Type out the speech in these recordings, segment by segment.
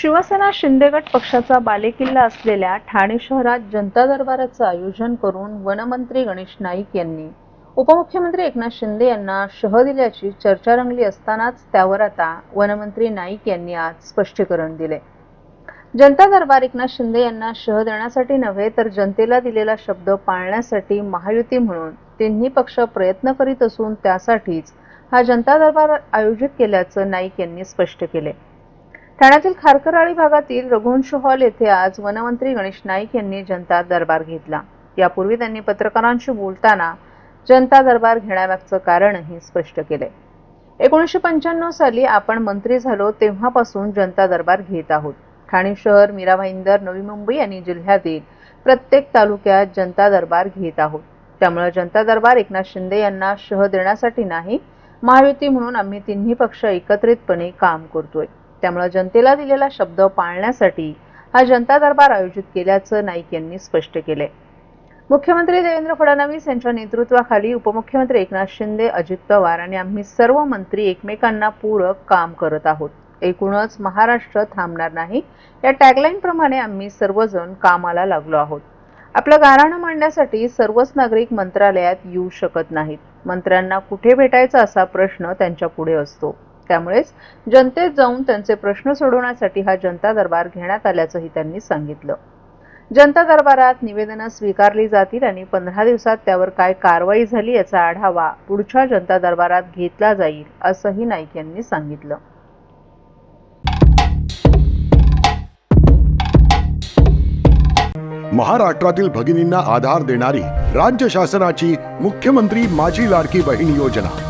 शिवसेना शिंदेगट पक्षाचा बालेकिल्ला असलेल्या ठाणे शहरात जनता दरबाराचं आयोजन करून वनमंत्री गणेश नाईक यांनी उपमुख्यमंत्री एकनाथ शिंदे यांना शह दिल्याची चर्चा रंगली असतानाच त्यावर आता वनमंत्री नाईक यांनी आज स्पष्टीकरण दिले. जनता दरबार एकनाथ शिंदे यांना शह देण्यासाठी नव्हे तर जनतेला दिलेला शब्द पाळण्यासाठी महायुती म्हणून तिन्ही पक्ष प्रयत्न करीत असून त्यासाठीच हा जनता दरबार आयोजित केल्याचं नाईक यांनी स्पष्ट केले. ठाण्यातील खारकराळी भागातील रघुवंश हॉल येथे आज वनमंत्री गणेश नाईक यांनी जनता दरबार घेतला. यापूर्वी त्यांनी पत्रकारांशी बोलताना जनता दरबार घेण्यामागचं कारणही स्पष्ट केले. एकोणीसशे पंच्याण्णव साली आपण मंत्री झालो तेव्हापासून जनता दरबार घेत आहोत. ठाणे शहर मीरा भाईंदर नवी मुंबई आणि जिल्ह्यातील प्रत्येक तालुक्यात जनता दरबार घेत आहोत. त्यामुळे जनता दरबार एकनाथ शिंदे यांना शह देण्यासाठी नाही महायुती म्हणून आम्ही तिन्ही पक्ष एकत्रितपणे काम करतोय. त्यामुळे जनतेला दिलेला शब्द पाळण्यासाठी हा जनता दरबार आयोजित केल्याचं नाईक यांनी स्पष्ट केले मुख्यमंत्री देवेंद्र फडणवीस यांच्या नेतृत्वाखाली उपमुख्यमंत्री एकनाथ शिंदे अजित पवार आणि आम्ही सर्व मंत्री एकमेकांना पूरक काम करत आहोत. एकूणच महाराष्ट्र थांबणार नाही. या टॅगलाईन प्रमाणे आम्ही सर्वजण कामाला लागलो आहोत. आपलं गाराणं मांडण्यासाठी सर्वच नागरिक मंत्रालयात येऊ शकत नाहीत. मंत्र्यांना कुठे भेटायचा असा प्रश्न त्यांच्या पुढे असतो. त्यामुळेच जनतेत जाऊन त्यांचे प्रश्न सोडवण्यासाठी हा जनता दरबार घेण्यात आल्याचंही त्यांनी सांगितलं. जनता दरबारात निवेदनं स्वीकारली जातील आणि पंधरा दिवसात त्यावर काय कारवाई झाली याचा आढावा पुढच्या जनता दरबारात घेतला जाईल असंही नाईक यांनी सांगितलं. महाराष्ट्रातील भगिनींना आधार देणारी राज्य शासनाची मुख्यमंत्री माझी लाडकी बहीण योजना.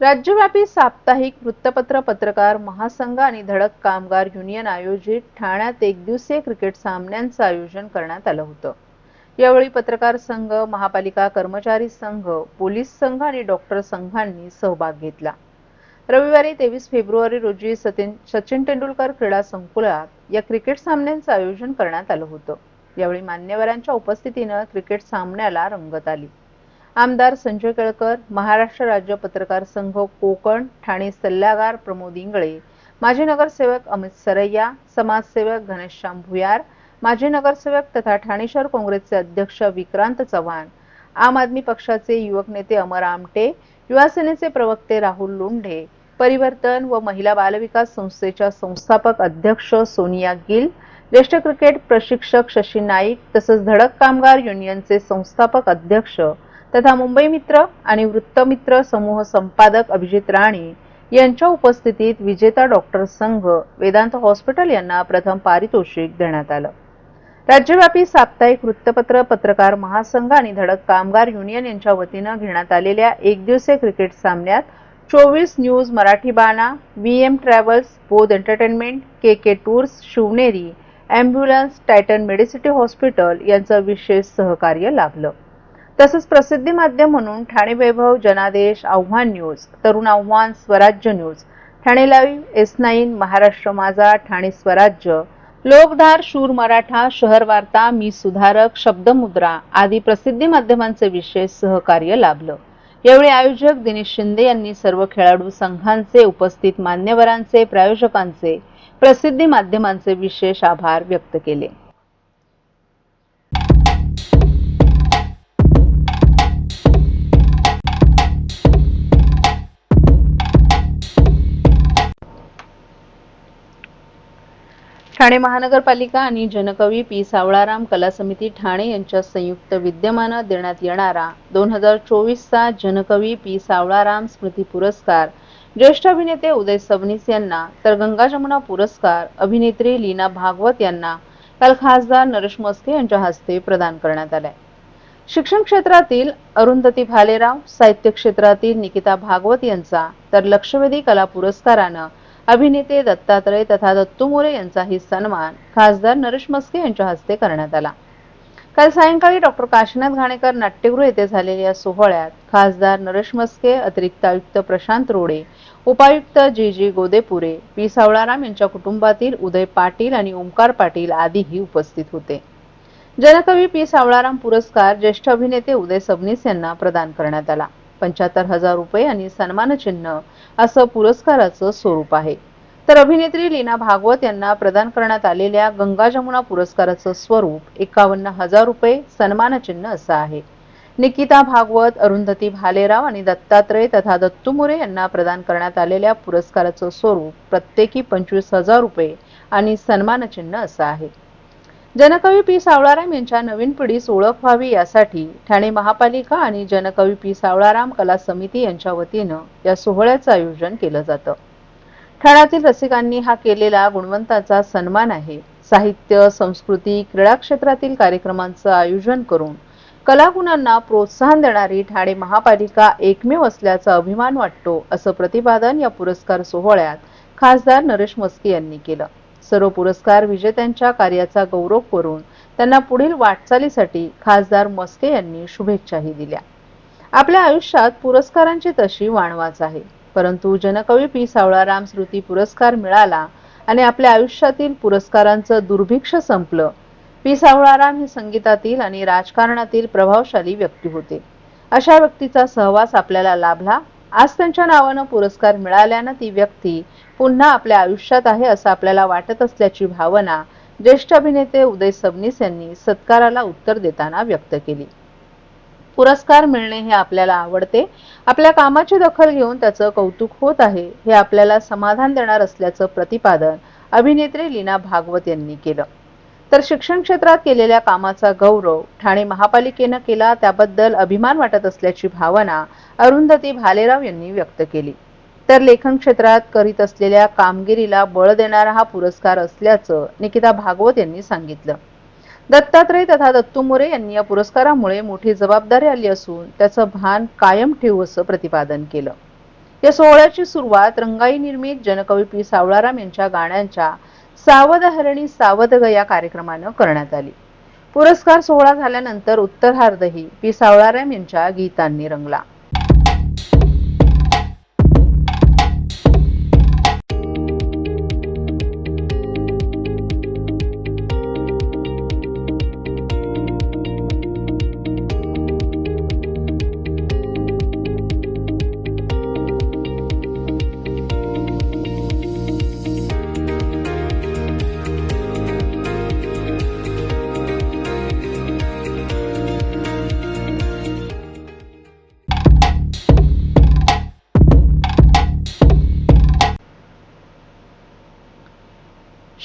राज्यव्यापी साप्ताहिक वृत्तपत्र पत्रकार महासंघ आणि धडक कामगार युनियन आयोजित ठाण्यात एक दिवसीय क्रिकेट सामन्यांचं आयोजन करण्यात आलं होतं. यावेळी पत्रकार संघ महापालिका कर्मचारी संघ पोलीस संघ आणि डॉक्टर संघांनी सहभाग घेतला. रविवारी तेवीस फेब्रुवारी रोजी सचिन सचिन तेंडुलकर क्रीडा संकुलात या क्रिकेट सामन्यांचं आयोजन करण्यात आलं होतं. यावेळी मान्यवरांच्या उपस्थितीनं क्रिकेट सामन्याला रंगत आली. आमदार संजय केळकर महाराष्ट्र राज्य पत्रकार संघ कोकण ठाणे सल्लागार प्रमोद इंगळे माजी नगरसेवक अमित सरैया समाजसेवक घनश्याम भुयार माजी नगरसेवक तथा ठाणे शहर काँग्रेसचे अध्यक्ष विक्रांत चव्हाण आम आदमी पक्षाचे युवक नेते अमर आमटे युवासेनेचे प्रवक्ते राहुल लोंढे परिवर्तन व महिला बालविकास संस्थेच्या संस्थापक अध्यक्ष सोनिया गिल ज्येष्ठ क्रिकेट प्रशिक्षक शशी नाईक तसंच धडक कामगार युनियनचे संस्थापक अध्यक्ष तथा मुंबई मित्र आणि वृत्तमित्र समूह संपादक अभिजित राणे यांच्या उपस्थितीत विजेता डॉक्टर संघ वेदांत हॉस्पिटल यांना प्रथम पारितोषिक देण्यात आलं. राज्यव्यापी साप्ताहिक वृत्तपत्र पत्रकार महासंघ आणि धडक कामगार युनियन यांच्या वतीनं घेण्यात आलेल्या एक दिवसीय क्रिकेट सामन्यात चोवीस news Marathi Bana V M travels Bodh entertainment K K tours Shivneri ambulance Titan Medicity hospital यांचं विशेष सहकार्य लाभलं. तसंच प्रसिद्धी माध्यम म्हणून ठाणे वैभव जनादेश आव्हान news Tarun Aavhan Swarajya news Thane live S nine Maharashtra Majha Thane Swarajya लोकधार शूर मराठा शहर वार्ता मी सुधारक शब्दमुद्रा आदी प्रसिद्धी माध्यमांचे विशेष सहकार्य लाभलं. यावेळी आयोजक दिनेश शिंदे यांनी सर्व खेळाडू संघांचे उपस्थित मान्यवरांचे प्रायोजकांचे प्रसिद्धी माध्यमांचे विशेष आभार व्यक्त केले. ठाणे महानगरपालिका आणि जनकवी पी. सावळाराम कला समिती ठाणे यांच्या संयुक्त विद्यमानं देण्यात येणारा दोन हजार चोवीसचा जनकवी पी. सावळाराम स्मृती पुरस्कार. ज्येष्ठ अभिनेते उदय सबनीस यांना तर गंगा जमुना पुरस्कार अभिनेत्री लीना भागवत यांना काल खासदार नरेश मस्के यांच्या हस्ते प्रदान करण्यात आलाय. शिक्षण क्षेत्रातील अरुंधती भालेराव साहित्य क्षेत्रातील निकिता भागवत यांचा तर लक्षवेधी कला पुरस्कारानं अभिनेते दत्तात्रय तथा दत्तू मोरे यांचाही सन्मान खासदार नरेश मस्के यांच्या हस्ते करण्यात आला. काल सायंकाळी डॉक्टर काशीनाथ घाणेकर नाट्यगृह येथे झालेल्या या सोहळ्यात खासदार नरेश मस्के अतिरिक्त आयुक्त प्रशांत रोडे उपायुक्त जी जी गोदेपुरे पी सावळाराम यांच्या कुटुंबातील उदय पाटील आणि ओंकार पाटील आदीही उपस्थित होते. जनकवी पी सावळाराम पुरस्कार ज्येष्ठ अभिनेते उदय सबनीस यांना प्रदान करण्यात आला. पंच्याहत्तर हजार रुपये आणि सन्मानचिन्ह असं पुरस्काराचं स्वरूप आहे. तर अभिनेत्री लीना भागवत यांना प्रदान करण्यात आलेल्या गंगा जमुना पुरस्काराचं स्वरूप एकावन्न हजार रुपये सन्मानचिन्ह असं आहे. निकिता भागवत अरुंधती भालेराव आणि दत्तात्रय तथा दत्तू मोरे यांना प्रदान करण्यात आलेल्या पुरस्काराचं स्वरूप प्रत्येकी पंचवीस हजार रुपये आणि सन्मानचिन्ह असं आहे. जनकवी पी सावळाराम यांच्या नवीन पिढीस ओळख व्हावी यासाठी ठाणे महापालिका आणि जनकवी पी सावळाराम कला समिती यांच्या वतीनं या सोहळ्याचं आयोजन केलं जातं. ठाण्यातील रसिकांनी हा केलेला गुणवंताचा सन्मान आहे. साहित्य संस्कृती क्रीडा क्षेत्रातील कार्यक्रमांचं आयोजन करून कलागुणांना प्रोत्साहन देणारी ठाणे महापालिका एकमेव असल्याचा अभिमान वाटतो असं प्रतिपादन या पुरस्कार सोहळ्यात खासदार नरेश मस्के यांनी केलं. सर्व पुरस्कार विजेत्यांच्या कार्याचा गौरव करून त्यांना पुढील वाटचालीसाठी खासदार मस्के यांनी शुभेच्छाही दिल्या. आपल्या आयुष्यात पुरस्कारांची तशी वाणवाच आहे. परंतु जनकवी पी. सावळाराम स्मृती पुरस्कार मिळाला आणि आपल्या आयुष्यातील पुरस्कारांचं दुर्भिक्ष संपलं पी. सावळाराम हे संगीतातील आणि राजकारणातील प्रभावशाली व्यक्ती होते. अशा व्यक्तीचा सहवास आपल्याला लाभला. आज त्यांच्या नावानं पुरस्कार मिळाल्यानं ती व्यक्ती पुन्हा आपल्या आयुष्यात आहे असं आपल्याला वाटत असल्याची भावना ज्येष्ठ अभिनेते उदय सबनीस यांनी सत्काराला उत्तर देताना व्यक्त केली. पुरस्कार मिळणे हे आपल्याला आवडते. आपल्या कामाची दखल घेऊन त्याचं कौतुक होत आहे. हे आपल्याला समाधान देणार असल्याचं प्रतिपादन अभिनेत्री लीना भागवत यांनी केलं. तर शिक्षण क्षेत्रात केलेल्या कामाचा गौरव ठाणे महापालिकेनं केला त्याबद्दल अभिमान वाटत असल्याची भावना अरुंधती भालेराव यांनी व्यक्त केली. तर लेखन क्षेत्रात करीत असलेल्या कामगिरीला बळ देणारा हा पुरस्कार असल्याचं निकिता भागवत यांनी सांगितलं. दत्तात्रय तथा दत्तू मोरे यांनी या पुरस्कारामुळे मोठी जबाबदारी आली असून त्याचं भान कायम ठेवू असं प्रतिपादन केलं. या सोहळ्याची सुरुवात रंगाई निर्मित जनकवी पी. सावळाराम यांच्या गाण्यांच्या सावध हरणी सावध या कार्यक्रमानं करण्यात आली. पुरस्कार सोहळा झाल्यानंतर उत्तरार्धही पी. सावळाराम यांच्या गीतांनी रंगला.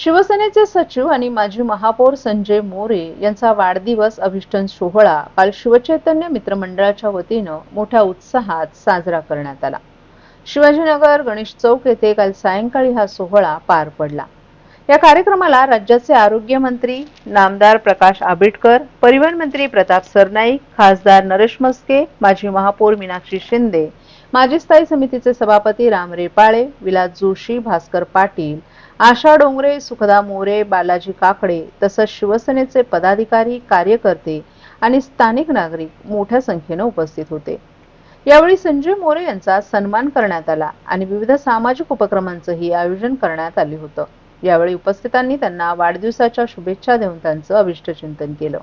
शिवसेनेचे सचिव आणि माजी महापौर संजय मोरे यांचा वाढदिवस अभिष्टन सोहळा काल शिवचैतन्य मित्रमंडळाच्या वतीनं मोठ्या उत्साहात साजरा करण्यात आला. शिवाजीनगर गणेश चौक येथे काल सायंकाळी हा सोहळा पार पडला. या कार्यक्रमाला राज्याचे आरोग्य मंत्री नामदार प्रकाश आंबेडकर परिवहन मंत्री प्रताप सरनाईक खासदार नरेश मस्के माजी महापौर मीनाक्षी शिंदे माजी स्थायी समितीचे सभापती राम रेपाळे विलास जोशी भास्कर पाटील आशा डोंगरे सुखदा मोरे बालाजी काकडे तसंच शिवसेनेचे पदाधिकारी कार्यकर्ते आणि स्थानिक नागरिक मोठ्या संख्येनं उपस्थित होते. यावेळी संजय मोरे यांचा सन्मान करण्यात आला आणि विविध सामाजिक उपक्रमांचंही आयोजन करण्यात आले होतं. यावेळी उपस्थितांनी त्यांना वाढदिवसाच्या शुभेच्छा देऊन त्यांचं अभिष्टचिंतन केलं.